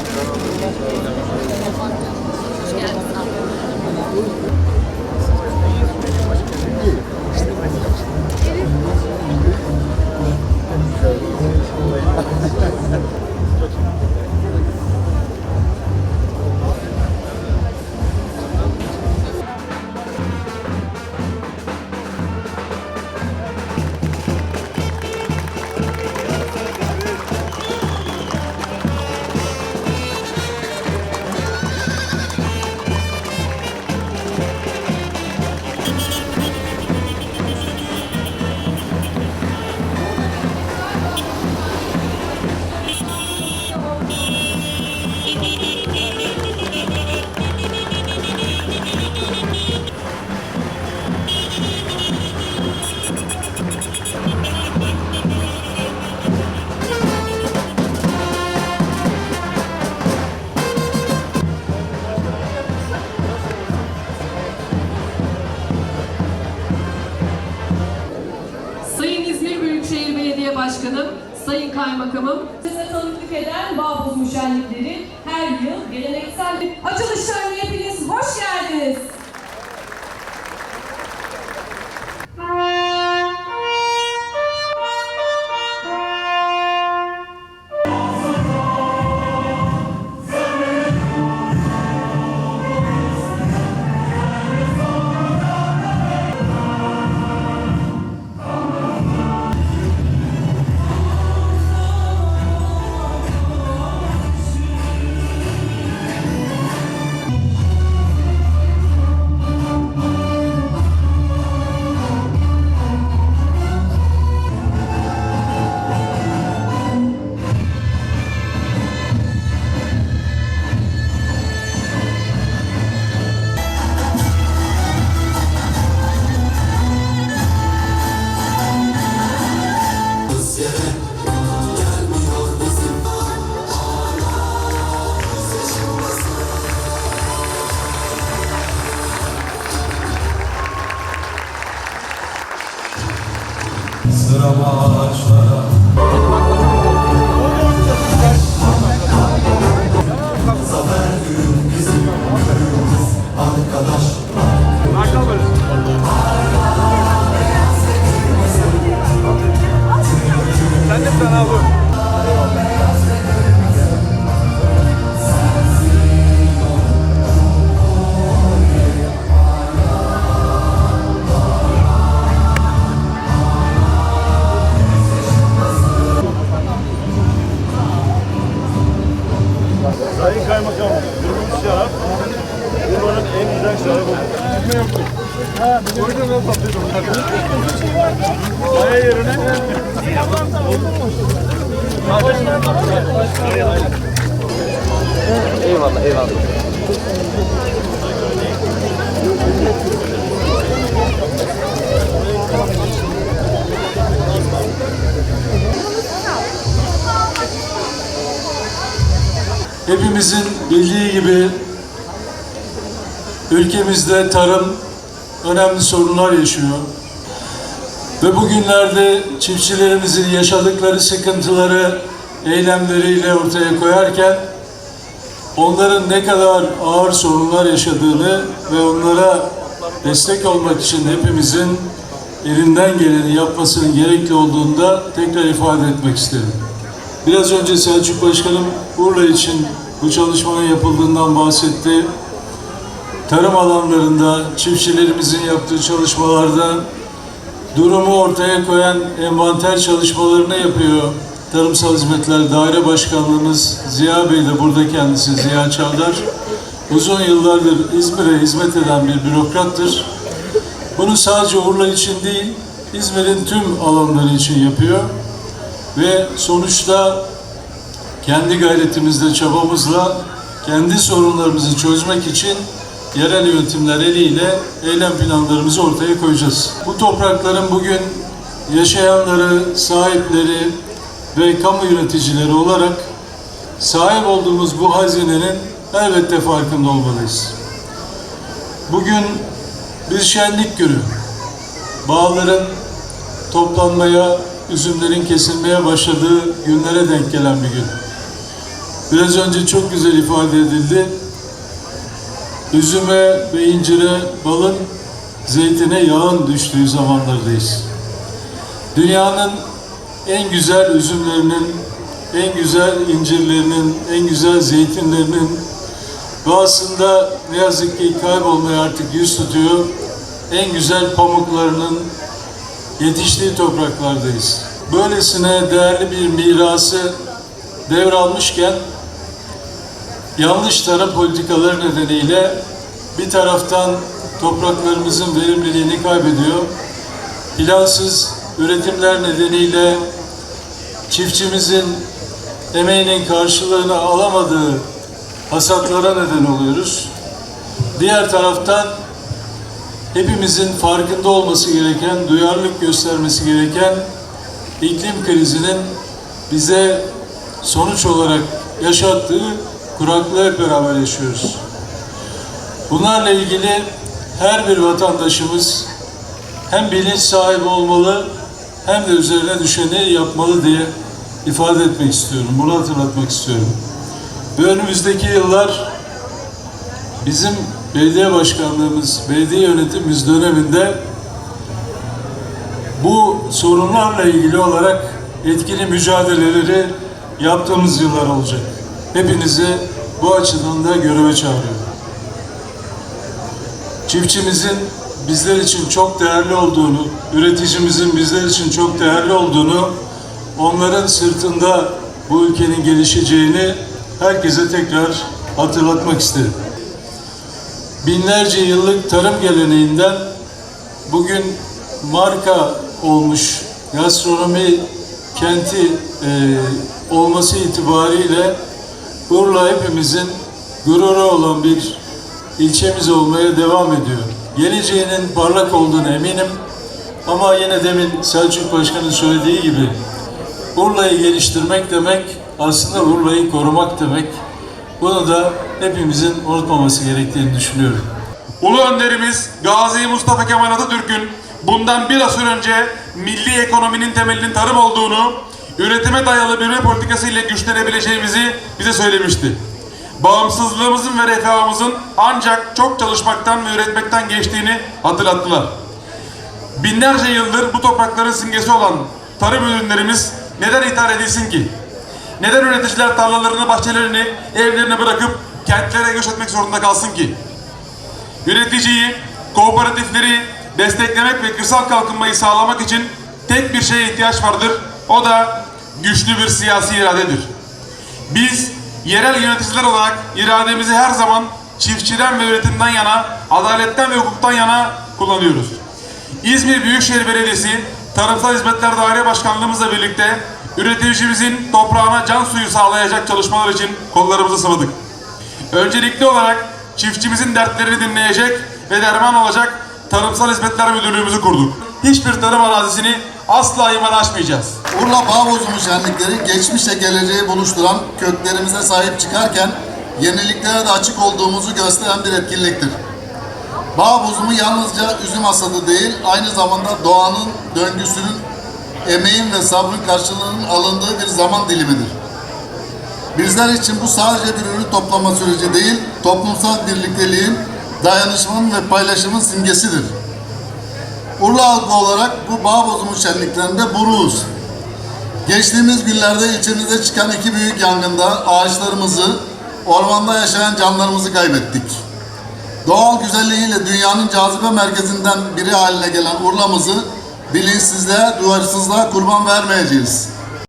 Sayın İzmir Büyükşehir Belediye Başkanım, Sayın Kaymakamım, Size tanıklık eden Bağbuz Şenlikleri her yıl geleneksel açılışlarına hepiniz hoş geldiniz. Çıkma yoktu. Ha, bir de ben. Maya yerine. Eyvallah eyvallah. Hepimizin bildiği gibi ülkemizde tarım önemli sorunlar yaşıyor. Ve bugünlerde çiftçilerimizin yaşadıkları sıkıntıları eylemleriyle ortaya koyarken onların ne kadar ağır sorunlar yaşadığını ve onlara destek olmak için hepimizin elinden geleni yapmasının gerekli olduğunu da tekrar ifade etmek isterim. Biraz önce Selçuk Başkanım Urla için bu çalışmanın yapıldığından bahsetti. Tarım alanlarında çiftçilerimizin yaptığı çalışmalarda durumu ortaya koyan envanter çalışmalarını yapıyor. Tarımsal Hizmetler Daire Başkanlığımız Ziya Bey de burada kendisi Ziya Çağlar. Uzun yıllardır İzmir'e hizmet eden bir bürokrattır. Bunu sadece Urla için değil, İzmir'in tüm alanları için yapıyor. Ve sonuçta kendi gayretimizle, çabamızla kendi sorunlarımızı çözmek için yerel yönetimler eliyle eylem planlarımızı ortaya koyacağız. Bu toprakların bugün yaşayanları, sahipleri ve kamu yöneticileri olarak sahip olduğumuz bu hazinenin elbette farkında olmalıyız. Bugün bir şenlik günü. Bağların toplanmaya, üzümlerin kesilmeye başladığı günlere denk gelen bir gün. biraz önce çok güzel ifade edildi. Üzüme ve incire balın, zeytine yağın düştüğü zamanlardayız. Dünyanın en güzel üzümlerinin, en güzel incirlerinin, en güzel zeytinlerinin ve aslında ne yazık ki kaybolmaya artık yüz tutuyor. En güzel pamuklarının yetiştiği topraklardayız. Böylesine değerli bir mirası devralmışken yanlış tarım politikaları nedeniyle bir taraftan topraklarımızın verimliliğini kaybediyor. Plansız üretimler nedeniyle çiftçimizin emeğinin karşılığını alamadığı hasatlara neden oluyoruz. Diğer taraftan hepimizin farkında olması gereken, duyarlılık göstermesi gereken iklim krizinin bize sonuç olarak yaşattığı kuraklığı hep beraber yaşıyoruz. Bunlarla ilgili her bir vatandaşımız hem bilinç sahibi olmalı hem de üzerine düşeni yapmalı diye ifade etmek istiyorum. Bunu hatırlatmak istiyorum. Ve önümüzdeki yıllar bizim belediye başkanlığımız, belediye yönetimimiz döneminde bu sorunlarla ilgili olarak etkili mücadeleleri yaptığımız yıllar olacak. Hepinizi bu açıdan da göreve çağırıyorum. Çiftçimizin bizler için çok değerli olduğunu, üreticimizin bizler için çok değerli olduğunu, onların sırtında bu ülkenin gelişeceğini herkese tekrar hatırlatmak isterim. Binlerce yıllık tarım geleneğinden bugün marka olmuş gastronomi kenti e, olması itibariyle Urla hepimizin gururu olan bir ilçemiz olmaya devam ediyor. Geleceğinin parlak olduğunu eminim. Ama yine demin Selçuk Başkan'ın söylediği gibi Urla'yı geliştirmek demek aslında Urla'yı korumak demek. Bunu da hepimizin unutmaması gerektiğini düşünüyorum. Ulu önderimiz Gazi Mustafa Kemal Atatürk'ün bundan biraz önce milli ekonominin temelinin tarım olduğunu, üretime dayalı büyüme politikası ile güçlenebileceğimizi bize söylemişti. Bağımsızlığımızın ve refahımızın ancak çok çalışmaktan ve üretmekten geçtiğini hatırlattılar. Binlerce yıldır bu toprakların simgesi olan tarım ürünlerimiz neden ithal edilsin ki? Neden üreticiler tarlalarını, bahçelerini, evlerini bırakıp kentlere göç etmek zorunda kalsın ki? Üreticiyi, kooperatifleri desteklemek ve kırsal kalkınmayı sağlamak için tek bir şeye ihtiyaç vardır. O da güçlü bir siyasi iradedir. Biz yerel yöneticiler olarak irademizi her zaman çiftçiden ve üretimden yana, adaletten ve hukuktan yana kullanıyoruz. İzmir Büyükşehir Belediyesi Tarımsal Hizmetler Daire Başkanlığımızla birlikte üreticimizin toprağına can suyu sağlayacak çalışmalar için kollarımızı sıvadık. Öncelikli olarak çiftçimizin dertlerini dinleyecek ve derman olacak Tarımsal Hizmetler Müdürlüğümüzü kurduk. Hiçbir tarım arazisini asla imar açmayacağız. Urla Bağ Bozumu şenlikleri geçmişle geleceği buluşturan köklerimize sahip çıkarken yeniliklere de açık olduğumuzu gösteren bir etkinliktir. Bağ bozumu yalnızca üzüm hasadı değil, aynı zamanda doğanın döngüsünün, emeğin ve sabrın karşılığının alındığı bir zaman dilimidir. Bizler için bu sadece bir ürün toplama süreci değil, toplumsal birlikteliğin, dayanışmanın ve paylaşımın simgesidir. Urla halkı olarak bu bağ bozumu şenliklerinde buruğuz. Geçtiğimiz günlerde ilçemizde çıkan iki büyük yangında ağaçlarımızı, ormanda yaşayan canlarımızı kaybettik. Doğal güzelliğiyle dünyanın cazibe merkezinden biri haline gelen Urla'mızı bilinçsizliğe, duyarsızlığa kurban vermeyeceğiz.